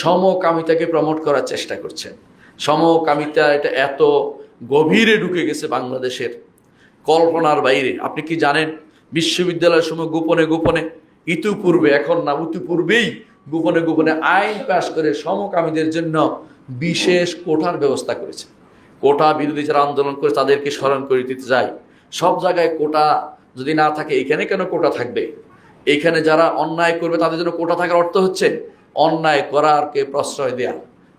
সমকামিতাকে promote করার চেষ্টা করছেন সমকামিতা এটা এত গভীরে ঢুকে গেছে বাংলাদেশের কল্পনার বাইরে। আপনি কি জানেন, বিশ্ববিদ্যালয়ের সময় গোপনে গোপনে, ইতিপূর্বে, এখন না, ইতিপূর্বেই গোপনে গোপনে আইন পাশ করে সমকামীদের জন্য বিশেষ কোঠার ব্যবস্থা করেছে। কোটা বিরোধী যারা আন্দোলন করে তাদেরকে স্মরণ করে দিতে যায় সব জায়গায় কোটা যদি না থাকে, এখানে কেন কোটা থাকবে? এইখানে যারা অন্যায় করবে, তাদের জন্য কোটা থাকার অর্থ হচ্ছে অন্যায় করারকে প্রশ্রয় দেয়া,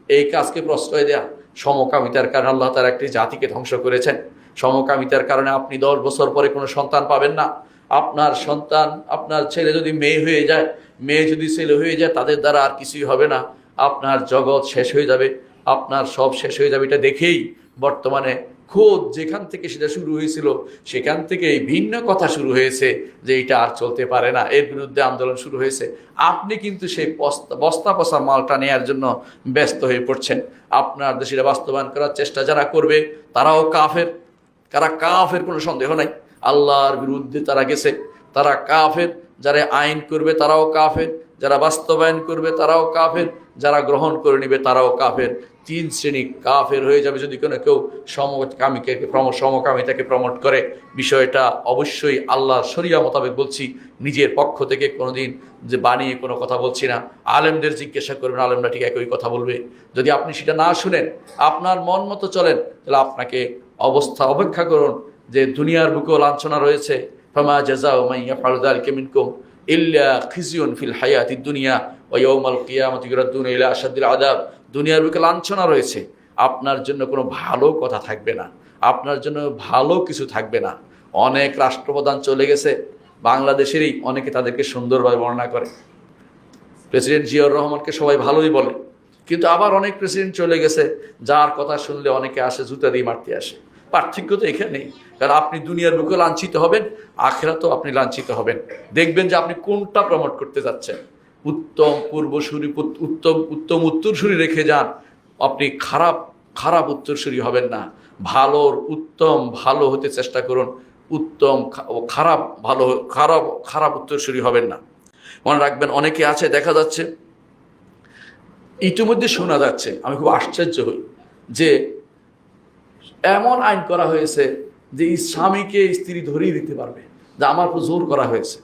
এই কাজকে প্রশ্রয় দেয়া, সমকামিতার কারণে আল্লাহ তার একটি জাতিকে ধ্বংস করেছেন। সমকামিতার কারণে আপনি দশ বছর পরে কোনো সন্তান পাবেন না। আপনার সন্তান, আপনার ছেলে যদি মেয়ে হয়ে যায়, মেয়ে যদি ছেলে হয়ে যায়, তাদের দ্বারা আর কিছুই হবে না। আপনার জগৎ শেষ হয়ে যাবে। আপনার সব শেষ হয়ে যাবে। এটা দেখেই বর্তমানে খোদ যেখান থেকে সেটা শুরু হয়েছিল, সেখান থেকে এই ভিন্ন কথা শুরু হয়েছে যে এটা আর চলতে পারে না। এর বিরুদ্ধে আন্দোলন শুরু হয়েছে। আপনি কিন্তু সেই বস্তা পচা মালটা নেয়ার জন্য ব্যস্ত হয়ে পড়ছেন। আপনার দেশে বাস্তবায়ন করার চেষ্টা যারা করবে, তারাও কাফের। তারা কাফের কোনো সন্দেহ নাই। আল্লাহর বিরুদ্ধে তারা গেছে। তারা কাফের। যারা আইন করবে তারাও কাফের, যারা বাস্তবায়ন করবে তারাও কাফের, যারা গ্রহণ করে নেবে তারাও কাফের। তিন শ্রেণি কাফের হয়ে যাবে যদি কোনো কেউ সমকামীকে সমকামিতাকে প্রমোট করে। বিষয়টা অবশ্যই আল্লাহর শরিয়া মোতাবেক বলছি। নিজের পক্ষ থেকে কোনোদিন যে বানিয়ে কোনো কথা বলছি না। আলেমদের জিজ্ঞাসা করবেন, আলেমরা ঠিক একই কথা বলবে। যদি আপনি সেটা না শুনেন, আপনার মন মতো চলেন, তাহলে আপনাকে অবস্থা অপেক্ষা করুন যে দুনিয়ার বুকেও লাঞ্ছনা রয়েছে। ফমা জাজাও মাইয়া ফারুদাল কেমিনকুম ইল্লা খিজিউন ফিল হায়াতি দুনিয়া ও ইয়ৌমাল কিয়ামতি ইউরাদ্দুন ইলা আসাদ্দিল আদাব দুনিয়ার বুকে লাঞ্ছনা রয়েছে। আপনার জন্য কোনো ভালো কথা থাকবে না। আপনার জন্য ভালো কিছু থাকবে না। অনেক রাষ্ট্রপ্রধান চলে গেছে। বাংলাদেশেরই অনেকে তাদেরকে সুন্দরভাবে বর্ণনা করে। প্রেসিডেন্ট জিয়াউর রহমানকে সবাই ভালোই বলে। কিন্তু আবার অনেক প্রেসিডেন্ট চলে গেছে। যার কথা শুনলে অনেকে আসে, জুতা দিয়ে মারতে আসে। পার্থক্য তো এখানেই কারণ আপনি দুনিয়ার বুকে লাঞ্ছিত হবেন, আখেরাতেও আপনি লাঞ্ছিত হবেন। দেখবেন যে আপনি কোনটা প্রমোট করতে যাচ্ছেন। উত্তম পূর্বসূরি উত্তম উত্তম উত্তরসূরি রেখে যান। আপনি খারাপ খারাপ উত্তরসূরি হবেন না। ভালোর উত্তম, ভালো হতে চেষ্টা করুন। উত্তম খারাপ, ভালো খারাপ খারাপ উত্তরসূরি হবেন না। মনে রাখবেন, অনেকে আছে, দেখা যাচ্ছে, ইতিমধ্যে শোনা যাচ্ছে, আমি খুব আশ্চর্য হই, যে এমন আইন করা হয়েছে যে স্বামীকে স্ত্রী ধরিয়ে দিতে পারবে, যা আমার উপর জোর করা হয়েছে।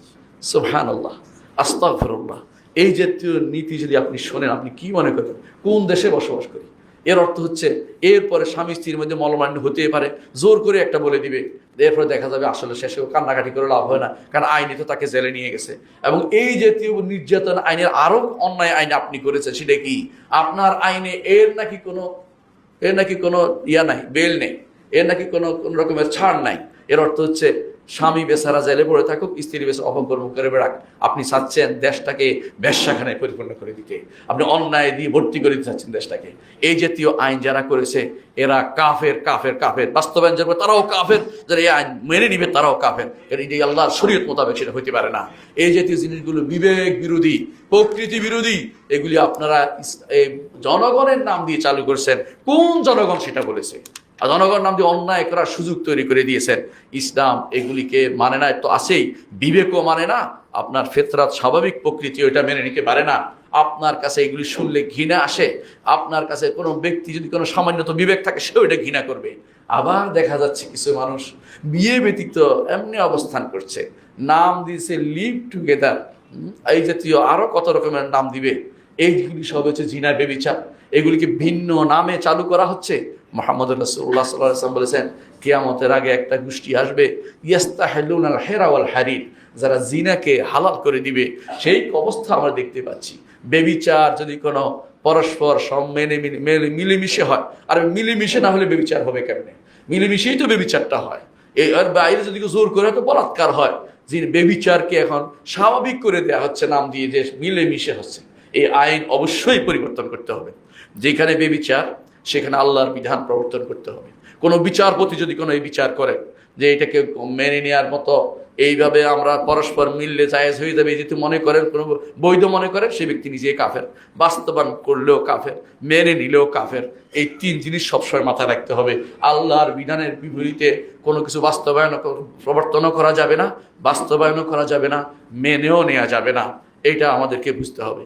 সোহান আল্লাহ আস্তাক ফেরল্লাহ এই জাতীয় নীতি যদি আপনি শোনেন, আপনি কি মনে করেন? কোন দেশে বসবাস করি? এর অর্থ হচ্ছে, এরপরে স্বামী স্ত্রীর মধ্যে মলমান্য হতেই পারে, জোর করে একটা বলে দিবে, এরপরে দেখা যাবে আসলে শেষেও কান্নাকাটি করে লাভ হয় না, কারণ আইনি তো তাকে জেলে নিয়ে গেছে। এবং এই জাতীয় নির্যাতন আইনের আরও অন্যায় আইন আপনি করেছেন, সেটা কি? আপনার আইনে এর নাকি কোনো এর নাকি কোনো ইয়া নাই, বেল নেই। এর নাকি কোনো কোনো রকমের ছাড় নাই। এর অর্থ হচ্ছে স্বামী বেচারা জেলে পড়ে থাকুক, স্ত্রী বেচা অপকর্ম করে বেড়াক। আপনি চাচ্ছেন দেশটাকে ব্যবসাখানায় পরিপূর্ণ করে দিতে। আপনি অন্যায় দিয়ে ভর্তি করে দিতে চাচ্ছেন দেশটাকে। এই জাতীয় আইন যারা করেছে, এরা কাফের কাফের কাফের। বাস্তবায়ন যাবে তারাও কাফের। যারা এই আইন মেনে নিবে, তারাও কাফের। কারণ যে আল্লাহর শরীয়ত মোতাবেক সেটা হতে পারে না। এই জাতীয় জিনিসগুলো বিবেক বিরোধী, প্রকৃতি বিরোধী, এগুলি আপনারা জনগণের নাম দিয়ে চালু করছেন। কোন জনগণ সেটা বলেছে? আর জনগণ নাম দিয়ে অন্যায় করার সুযোগ তৈরি করে দিয়েছেন। ইসলাম এগুলিকে মানে না, তো আছেই। বিবেকও মানে না, আপনার ফেতরাত স্বাভাবিক প্রকৃতি ওইটা মেনে নিতে পারে না। আপনার কাছে এগুলি শুনলে ঘৃণা আসে। আপনার কাছে কোনো ব্যক্তি যদি কোনো সামান্যত বিবেক থাকে সেও এটা ঘৃণা করবে। আবার দেখা যাচ্ছে কিছু মানুষ বিয়ে ব্যতীত এমনি অবস্থান করছে। নাম দিয়েছে লিভ টুগেদার। এই জাতীয় আরও কত রকমের নাম দিবে? এইগুলি সব হচ্ছে জিনা, বেবিচার। এগুলিকে ভিন্ন নামে চালু করা হচ্ছে। মোহাম্মদ রসুল্লাহ সাল্লাম বলেছেন, কিয়ামতের আগে একটা গোষ্ঠী আসবে, ইয়াস্তাহেলুন আল হেরাওয়াল হারির যারা জিনাকে হালাল করে দিবে, সেই অবস্থা আমরা দেখতে পাচ্ছি। বেবিচার যদি কোনো পরস্পর সব মেনে, মেলে- মিলেমিশে হয়, আর মিলেমিশে না হলে বেবিচার হবে কেমনে? মিলেমিশেই তো বেবিচারটা হয়। এই আর বাইরে যদি জোর করে, তো বলাৎকার হয় যে বেবিচারকে এখন স্বাভাবিক করে দেওয়া হচ্ছে, নাম দিয়ে যে মিলেমিশে হচ্ছে। এই আইন অবশ্যই পরিবর্তন করতে হবে। যেখানে বেবিচার সেখানে আল্লাহর বিধান প্রবর্তন করতে হবে। কোনো বিচারপতি যদি কোনো এই বিচার করে যে এটাকে মেনে নেওয়ার মতো, এইভাবে আমরা পরস্পর মিললে জায়েজ হয়ে যাবে যেহেতু মনে করেন, কোনো বৈধ মনে করেন সে ব্যক্তি নিজে কাফের। বাস্তবায়ন করলেও কাফের, মেনে নিলেও কাফের। এই তিন জিনিস সবসময় মাথায় রাখতে হবে। আল্লাহর বিধানের বিপরীতে কোনো কিছু বাস্তবায়ন প্রবর্তনও করা যাবে না, বাস্তবায়নও করা যাবে না, মেনেও নেওয়া যাবে না। এটা আমাদেরকে বুঝতে হবে।